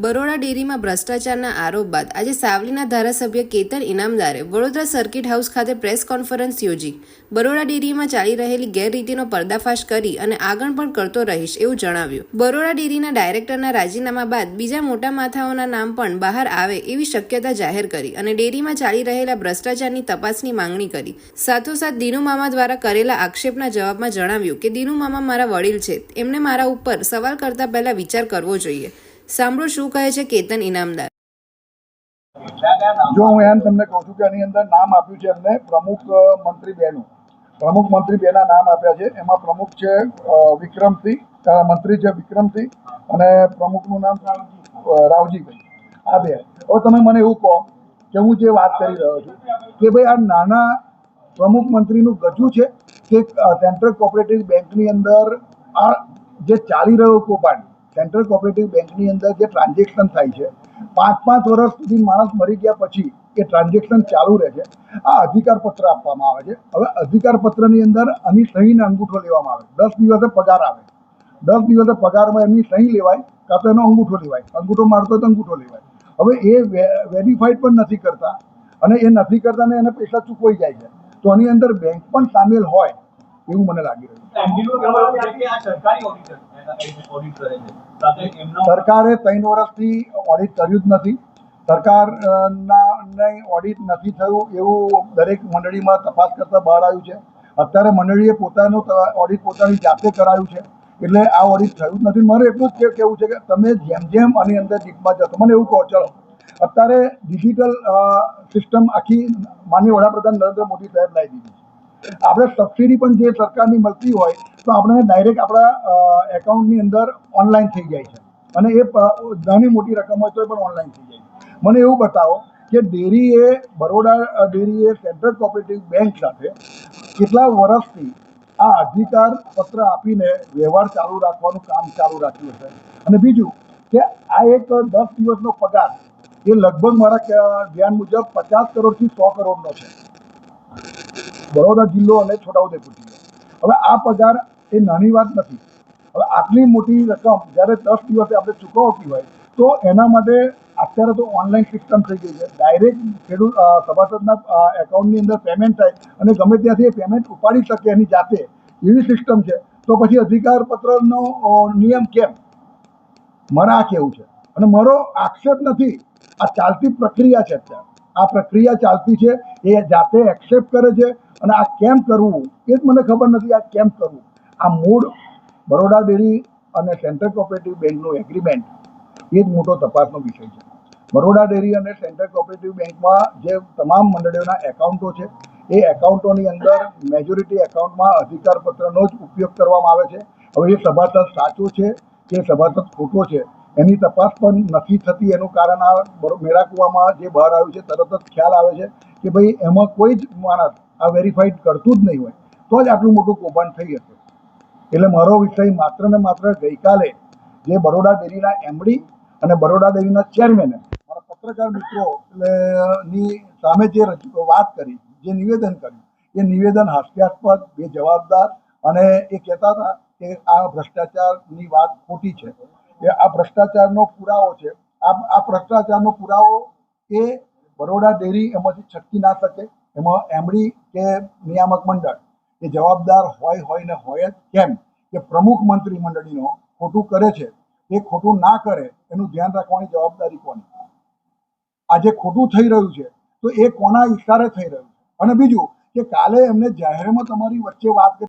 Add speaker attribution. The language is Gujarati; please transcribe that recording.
Speaker 1: બરોડા ડેરીમાં ભ્રષ્ટાચારના આરોપ બાદ આજે સાવલીના ધારાસભ્ય કેતન ઇનામદારે વડોદરા સર્કિટ હાઉસ ખાતે પ્રેસ કોન્ફરન્સ યોજી. બરોડા ડેરીમાં ચાલી રહેલી ગેરરીતિનો પર્દાફાશ કરી અને આગળ પણ કરતો રહીશ એવું જણાવ્યું. બરોડા ડેરીના ડાયરેક્ટરના રાજીનામા બાદ બીજા મોટા માથાઓના નામ પણ બહાર આવે એવી શક્યતા જાહેર કરી અને ડેરીમાં ચાલી રહેલા ભ્રષ્ટાચારની તપાસની માંગણી કરી. સાથોસાથ દીનુ મામા દ્વારા કરેલા આક્ષેપના જવાબમાં જણાવ્યું કે, દીનુ મામા મારા વડીલ છે. એમને મારા ઉપર સવાલ કરતા પહેલા વિચાર કરવો જોઈએ. સાંભળો શું કહે છે કેતન ઇનામદાર.
Speaker 2: જો હું એમ તમને કહું છું કે એની અંદર નામ આપ્યું છે એમને પ્રમુખ મંત્રી બેનું. પ્રમુખ, મંત્રી બેના નામ આપ્યા છે. એમાં પ્રમુખ છે વિક્રમસિંહ મંત્રી છે વિક્રમસિંહ અને પ્રમુખનું નામ રાવજીભાઈ. આ બે. હવે તમે મને એવું કહો કે હું જે વાત કરી રહ્યો છું કે ભાઈ આ નાના પ્રમુખ મંત્રીનું ગજુ છે કે સેન્ટ્રલ કોઓપરેટિવ બેંકની અંદર આ જે ચાલી રહ્યો કૌભાંડ સેન્ટ્રલ કોઓપરેટિવ બેંકની અંદર જે ટ્રાન્ઝેક્શન થાય છે પાંચ પાંચ વર્ષ સુધી માણસ મરી ગયા પછી એ ટ્રાન્ઝેક્શન ચાલુ રહે છે. આ અધિકાર પત્ર આપવામાં આવે છે. હવે અધિકારપત્રની અંદર આની સહીને અંગૂઠો લેવામાં આવે દસ દિવસે પગાર આવે. દસ દિવસે પગારમાં એમની સહી લેવાય કાં તો એનો અંગૂઠો લેવાય. અંગૂઠો મારતો તો અંગૂઠો લેવાય. હવે એ વેરીફાઈડ પણ નથી કરતા અને એ નથી કરતા ને એને પૈસા ચૂકવાઈ જાય છે. તો આની અંદર બેંક પણ સામેલ હોય એવું મને લાગી રહ્યું
Speaker 3: સરકારી
Speaker 2: ત્રણ વર્ષથી ઓડિટ કર્યું જ નથી. સરકાર અ, ના ને ઓડિટ નથી થયું એવું દરેક મંડળીમાં તપાસ કરતા બહાર આવ્યું છે. અત્યારે મંડળીએ પોતાનું ઓડિટ પોતાની જાતે કરાયું છે. એટલે આ ઓડિટ થયું જ નથી. મારે એટલું જ કેવું છે કે તમે જેમ જેમ આની અંદર ડીપમાં જશો મને એવું કહો ચલો. અત્યારે ડિજિટલ સિસ્ટમ આખી માનનીય વડાપ્રધાન નરેન્દ્ર મોદી સાહેબ લાવી દીધી છે. આપણે સબસિડી પણ જે સરકારની મળતી હોય તો આપણે ડાયરેક્ટ આપણા એકાઉન્ટની અંદર ઓનલાઈન થઈ જાય છે. અને એ નાની મોટી રકમ હોય તો પણ ઓનલાઈન થઈ જાય છે. મને એવું બતાવો કે ડેરીએ બરોડા ડેરીએ સેન્ટ્રલ કોઓપરેટિવ બેંક સાથે કેટલા વર્ષથી આ અધિકાર પત્ર આપીને વ્યવહાર ચાલુ રાખવાનું કામ ચાલુ રાખ્યું હશે અને બીજું કે આ એક દસ દિવસનો પગાર એ લગભગ મારા ધ્યાન મુજબ પચાસ કરોડથી સો કરોડનો છે. બરોડા જિલ્લો અને છોટાઉદેપુર જિલ્લો. હવે આ પગાર એ નાની વાત નથી. હવે આટલી મોટી રકમ જ્યારે દસ દિવસે આપણે ચૂકવતી હોય, તો એના માટે અત્યારે તો ઓનલાઈન સિસ્ટમ થઈ ગઈ છે. ડાયરેક્ટ ખેડૂત સભાસદના એકાઉન્ટની અંદર પેમેન્ટ થાય અને ગમે ત્યાંથી એ પેમેન્ટ ઉપાડી શકે એની જાતે. એવી સિસ્ટમ છે. તો પછી અધિકારપત્રનો નિયમ કેમ? મારે આ કેવું છે. અને મારો આક્ષેપ નથી. આ ચાલતી પ્રક્રિયા છે અત્યારે. આ પ્રક્રિયા ચાલતી છે. એ જાતે એક્સેપ્ટ કરે છે. અને આ કેમ કરવું? એ જ મને ખબર નથી આ કેમ કરવું. આ મૂળ બરોડા ડેરી અને સેન્ટ્રલ કોઓપરેટિવ બેંકનું એગ્રીમેન્ટ એ જ મોટો તપાસનો વિષય છે. બરોડા ડેરી અને સેન્ટ્રલ કોઓપરેટિવ બેંકમાં જે તમામ મંડળીઓના એકાઉન્ટો છે, એ એકાઉન્ટોની અંદર મેજોરિટી એકાઉન્ટમાં અધિકારપત્રનો જ ઉપયોગ કરવામાં આવે છે. હવે એ સભાસદ સાચો છે કે સભાસદ ખોટો છે, એની તપાસ પણ નથી થતી. એનું કારણ આ મેરાકુવામાં જે બહાર આવ્યું છે, તરત જ ખ્યાલ આવે છે કે ભાઈ એમાં કોઈ જ માણસ આ વેરીફાઈડ કરતું જ નહીં હોય, તો જ આટલું મોટું કૌભાંડ થઈ હશે એટલે મારો વિષય માત્ર ને માત્ર ગઈકાલે જે બરોડા ડેરીના એમડી અને બરોડા ડેરીના ચેરમેને મારા પત્રકાર મિત્રો એટલે ની સામે જે વાત કરી, જે નિવેદન કર્યું, એ નિવેદન હાસ્યાસ્પદ, બે જવાબદાર અને એ કહેતા હતા કે આ ભ્રષ્ટાચારની વાત ખોટી છે. એ આ ભ્રષ્ટાચારનો પુરાવો છે. આ આ ભ્રષ્ટાચારનો પુરાવો એ બરોડા ડેરી એમાંથી છટકી ના શકે. એમાં એમડી કે નિયામક મંડળ એ જવાબદાર હોય હોય ને હોય જ કેમ? કે પ્રમુખ મંત્રી મંડળીનો ખોટું કરે છે, એ ખોટું ના કરે, એનું ધ્યાન રાખવાની જવાબદારી કોની? આજે ખોટું થઈ રહ્યું છે, તો એ કોના ઇશારે થઈ રહ્યું છે? અને બીજું કે કાલે એમને જાહેરમાં તમારી વચ્ચે વાત કરી